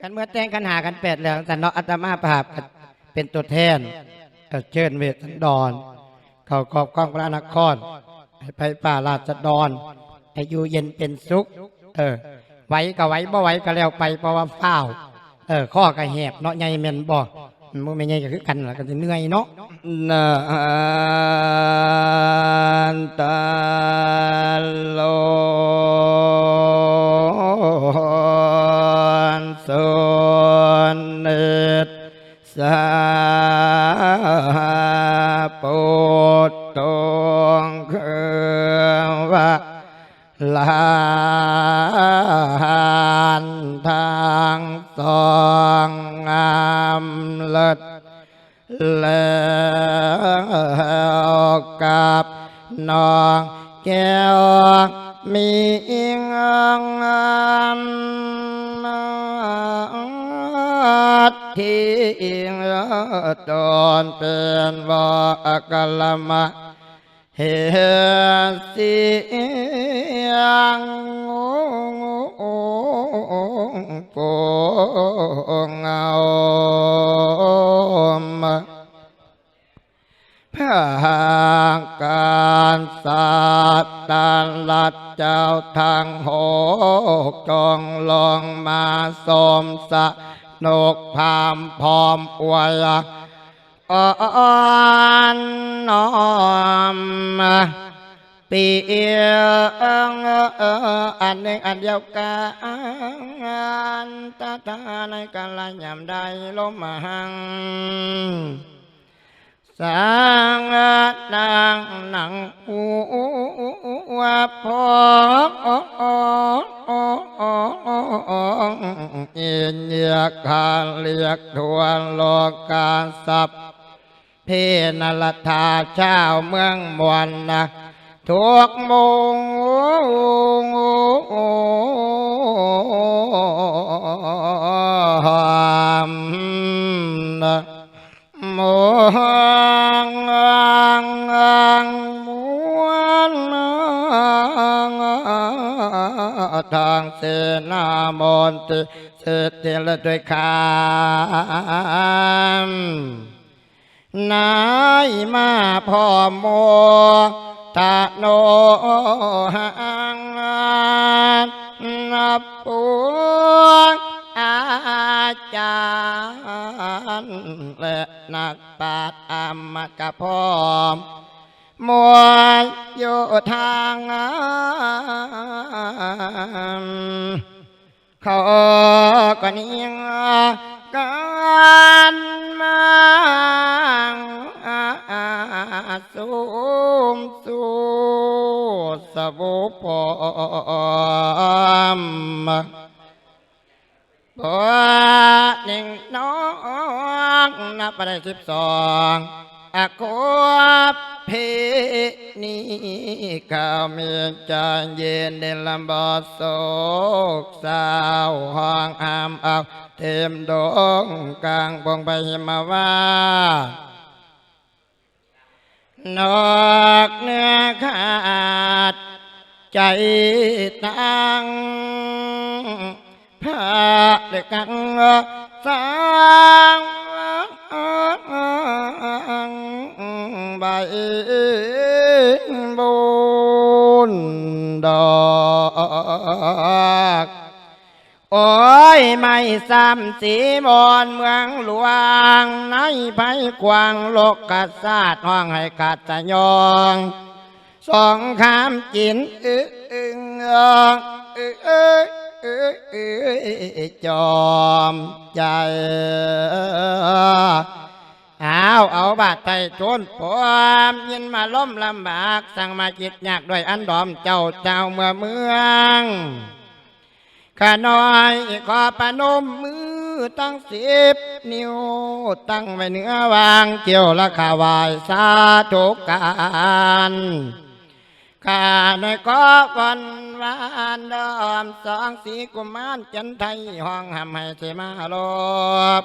กันเมื่อแต่งกันหากันแปดแล้วแต่เนาะอาตมาภาพเป็นตัวแทนเอ่อเชิญเวทสันดรเขากอบกล้องพระนครไปป่าราชดรให้อยู่เย็นเป็นสุข เออ ไหวก็ไหวบ่ไหวก็แล้วไปเพราะว่าเฝ้า เออ ข้อก็แหบเนาะใหญ่แม่นบ่มันไม่ใหญ่ก็คือกันละก็จะเหนื่อยเนาะนาตาโล กับนองแก้วมีงามที่ตอนเป็นบอกลมะเฮสียงโปงเอ พางการสาตาลัดเจ้าทางหกจองลองมาสมสะนกพามพร้อมอวยอ่อนน้อมปีเอียงอันหนึ่งอันเดียวกันตาตาในกาละยำใดลมหัง สังนางหนังหัวพองอียนเยกาเรียกทวนโลกาสัพเพนลทาเจ้าเมืองมวลนะทุกมุง ติเสเทลด้วยคำนายมาพ่อโมตะโนหังนับปวงอาจารย์และนักปราชญ์อมกะพร้อมมวยอยู่ทาง เขาก็นิ่งกันมาสูมสู่สบุปอมบัวหนึ่งน้องนับไปได้สิบสอง อะกบเพนี้ข้ามียนจานเย็นเดลบากโศกสาวห้องอามเอาเทมดงกลางปงไปมาว่านอกเนื้อขาด ใจตั้งพาเด็กกังสร้าง บบุญดอกโอ้ยไม่ซ้ำสีมอนเมืองหลวง ในภัยกวางโลกกษัตริย์ห้องให้กัดจะยองสองคำกินอึอึงอึอึอึอึจอมใจาเอาบาดไตโจนปวมยินมาล้มลำบาก สั่งมาจิตยากด้วยอันดอมเจ้าเจ้าเมื่อเมืองข้าน้อยขอประนมมือตั้งสิบนิ้ว ตั้งไว้เหนือวางเกี่ยวละขาวายสาธุการข้าในก็วันวานดอมสองสีกุมารจันไทยห้องหำให้เทมาลบ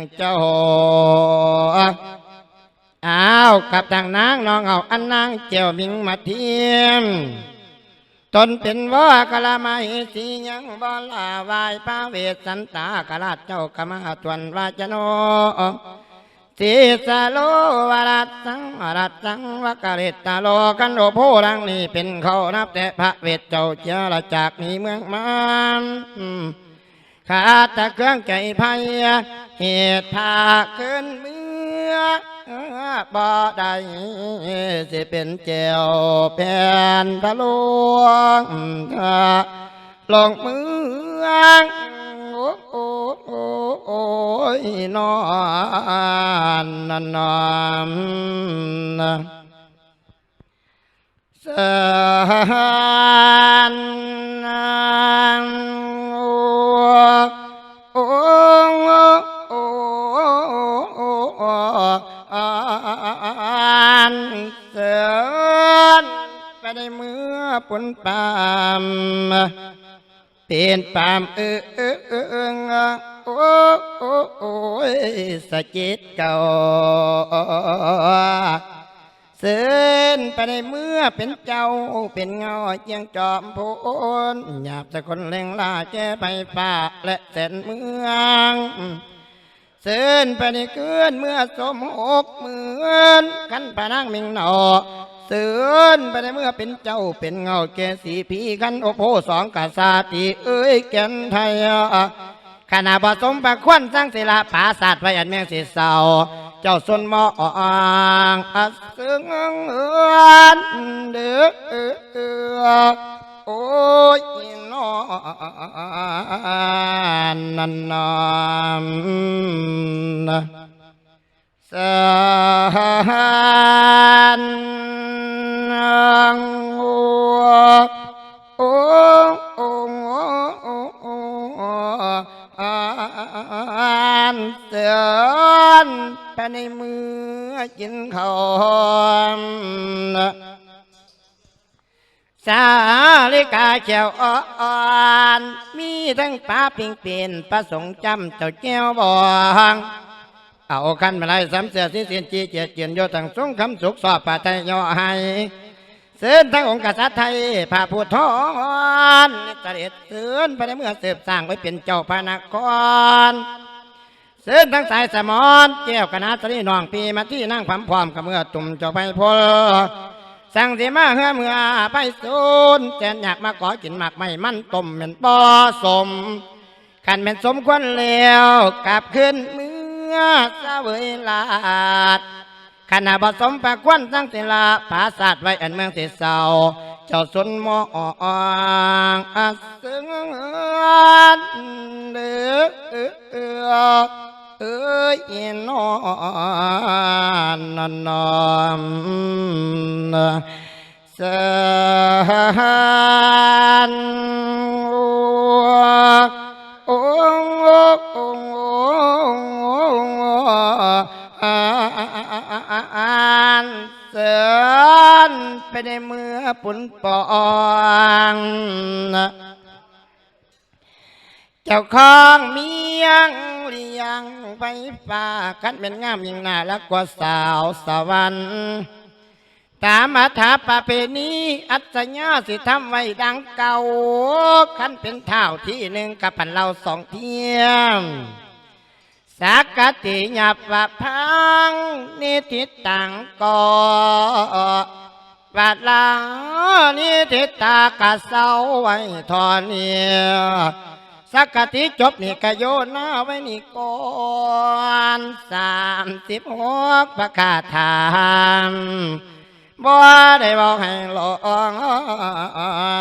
งเจ้าอ้าวกับทางนางน้องเอาอันนางเจียวมิงมาเทียมตนเป็นว่ากะละไมสียังบอลาวายพระเวสสันตากะลาดเจ้ากะมาตวนวาจโนสีสโลวรัตสังวรัตสังวกะเรตตาโลกันโอโพรังนี่เป็นเขานับแต่พระเวทเจ้าเจ้าละจากนี้เมืองมันขาดแตะเครื่องใจภัย เหตุพาขึ้นเมื่อบ่ได้สิเป็นเจ้าแผ่นทะลวงลงเมืองโอ้โอ้โอ้โอ้ยนอนนอนนอนสาน ไปในเมื่อปนปามเป็นปามเออเออเออเออโอ้โอ้โอ้สะกิดเก่าเส้นไปในเมื่อเป็นเจ้าเป็นเงาเจียงจอมโพนหยาบแต่คนเล่งล่าแก้ไปป่าและแสนเมืองเส้นไปในเกินเมื่อสมหกเหมือนกันปานังมิงหนอ เสือนไปในเมื่อเป็นเจ้าเป็นเงาแก่สีพีกันโอโพสองกาซาติเอ้ยแก่นไทยขณะผสมประควนสร้างศิลาผาศาสตร์ไว้อันเมียงสีเศร้าเจ้าสนมออ่างอัสซึงเอือนเดือโอ้ยนอนนันนอนสาน โอ้โอ้โอ้โอ้อันเตือนไปในมือกินข้าวสาลิกาเขียวอ่อนมีทั้งปลาปิงเปลี่ยนปลาสงจำเจ้าแก้วบองเอาขันมาไล่สามเสือสิเสียนจีเจียเจียนโยทั้งสงคำสุขสอบป่าไทยย่อให้ เสือนทั้งองค์กษัตริย์ไทยพระผู้ทอนเสด็จเสือนไปในเมื่อเสืบสร้างไว้เป็นเจ้าพระนครเส้นทั้งสายสมอนเจ้ากนาตรีน้องปีมาที่นั่งพร้ำพร้อมกับเมื่อตุ่มเจ้าไปพลสั่งสีมาเฮือเมื่อไปสูนแจนอยากมาขอกินหมากไม่มั่นต้มเป็นปอสมขันเป็นสมควรแล้วกลับขึ้นเมื่อสาเวยลาด ขณะผสมประควันทั้งศิลาภาศาสตร์ไว้อันเมืองสิเศร้าเจ้าสนมอองอัสซึงเดือเอ้ยนอนนอนนอนสานโอ้ ในเมื่อปุ่นปองเจ้าของเมียงเลี้ยงไปป่ากันเป็นงามยิ่งน่ารักกว่าสาวสวรรค์ตามอัฐาปะเพณีอัศญาสิทำไว้ดังเก่าขันเป็นเท่าที่หนึ่งกับปันเราสองเทียมสักกติหยับว่าพังนิทิตตังก่อ วาดลานิทิตากะเศร้าไว้ทอเนียสักกะติจบนี่กะโยนหน้าไว้นี่ก่อนสามสิบหกประกาศถามบ่ได้บอกให้ลอ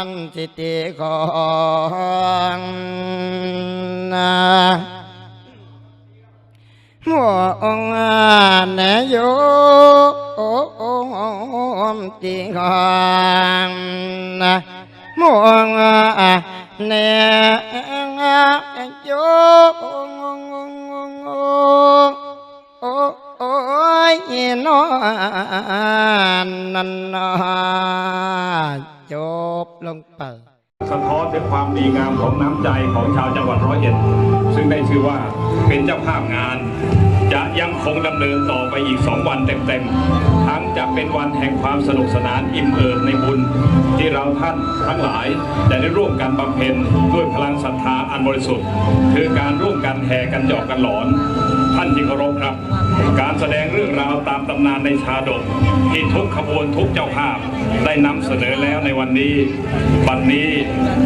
งสิติของนะมัวองค์นโย มติของนะมัวแนโยโอ้ยนอนนันนจบลงไป สะท้อนถึงความดีงามของน้ำใจของชาวจังหวัดร้อยเอ็ดซึ่งได้ชื่อว่าเป็นเจ้าภาพงาน จะยังคงดำเนินต่อไปอีก 2 วันเต็มๆ ทั้งจะเป็นวันแห่งความสนุกสนานอิ่มเอิบในบุญ ที่เราท่านทั้งหลายได้ได้ร่วมกันบำเพ็ญด้วยพลังศรัทธาอันบริสุทธิ์ คือการร่วมกันแห่กันหยอกกันหลอน ท่านที่เคารพครับ การแสดงเรื่องราวตามตำนานในชาดก ที่ทุกขบวนทุกเจ้าภาพได้นำเสนอแล้วในวันนี้วันนี้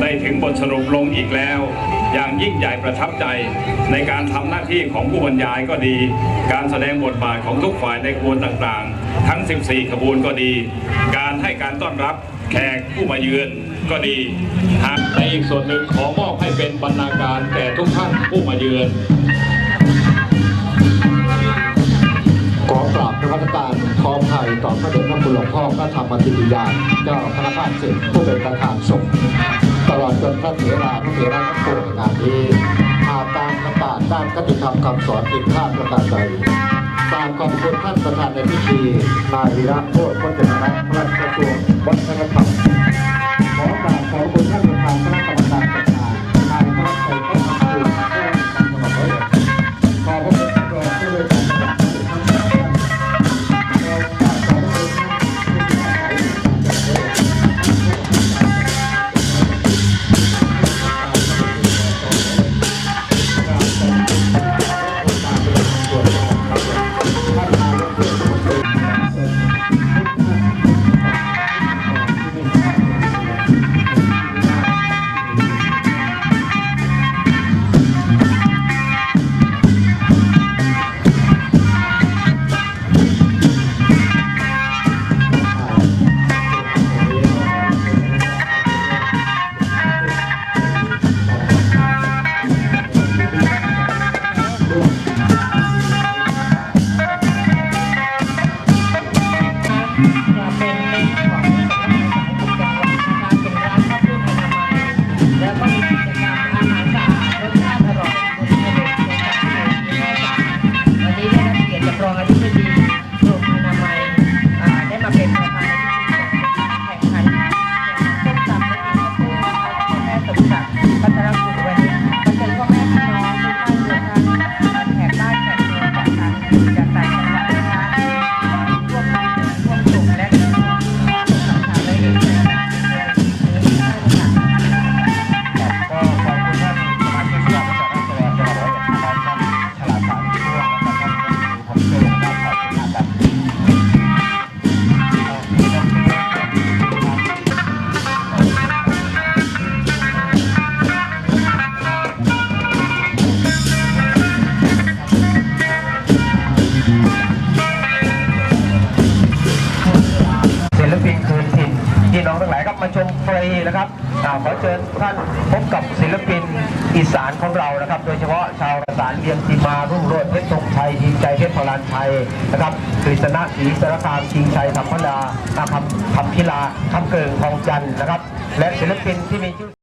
ได้ถึงบทสรุปลงอีกแล้ว อย่างยิ่งใหญ่ประทับใจ ในการทำหน้าที่ของผู้บรรยายก็ดี การแสดงบทบาทของทุกฝ่ายในขบวนต่างๆ ทั้ง 14 ขบวนก็ดี การให้การต้อนรับแขกผู้มาเยือนก็ดีหากในอีกส่วนหนึ่งขอมอบให้เป็นบรรณาการแก่ทุกท่านผู้มาเยือน ขอกราบนมัสการขออภัยต่อพระเดชพระคุณหลวงพ่อพระธรรมธิติยาเจ้าคณะภาคสิบผู้เป็นประธานสงฆ์ตลอดจนพระเถราพระเถระทั้งปวงในงานนี้หากตามประกาศด้านคติธรรมคำสอนผิดพลาดประการใดตามขอบคุณท่านประธานในพิธีนายวีระโคตรพจนรัตน์พระราชกระทรวงวัฒนธรรมขอกราบขอบคุณท่านประธานคณะกรรมการ นะครับขอเชิญท่านพบกับศิลปินอีสานของเรานะครับ โดยเฉพาะชาวประสานเรียงทีมารุ่งโรจน์เพชรธงชัยดีใจเพชรพลานชัยนะครับกฤษณะศรีสารคามชิงชัยธรรมดาคำคำพิลาคำเกิงทองจันทร์นะครับ และศิลปินที่มีชื่อ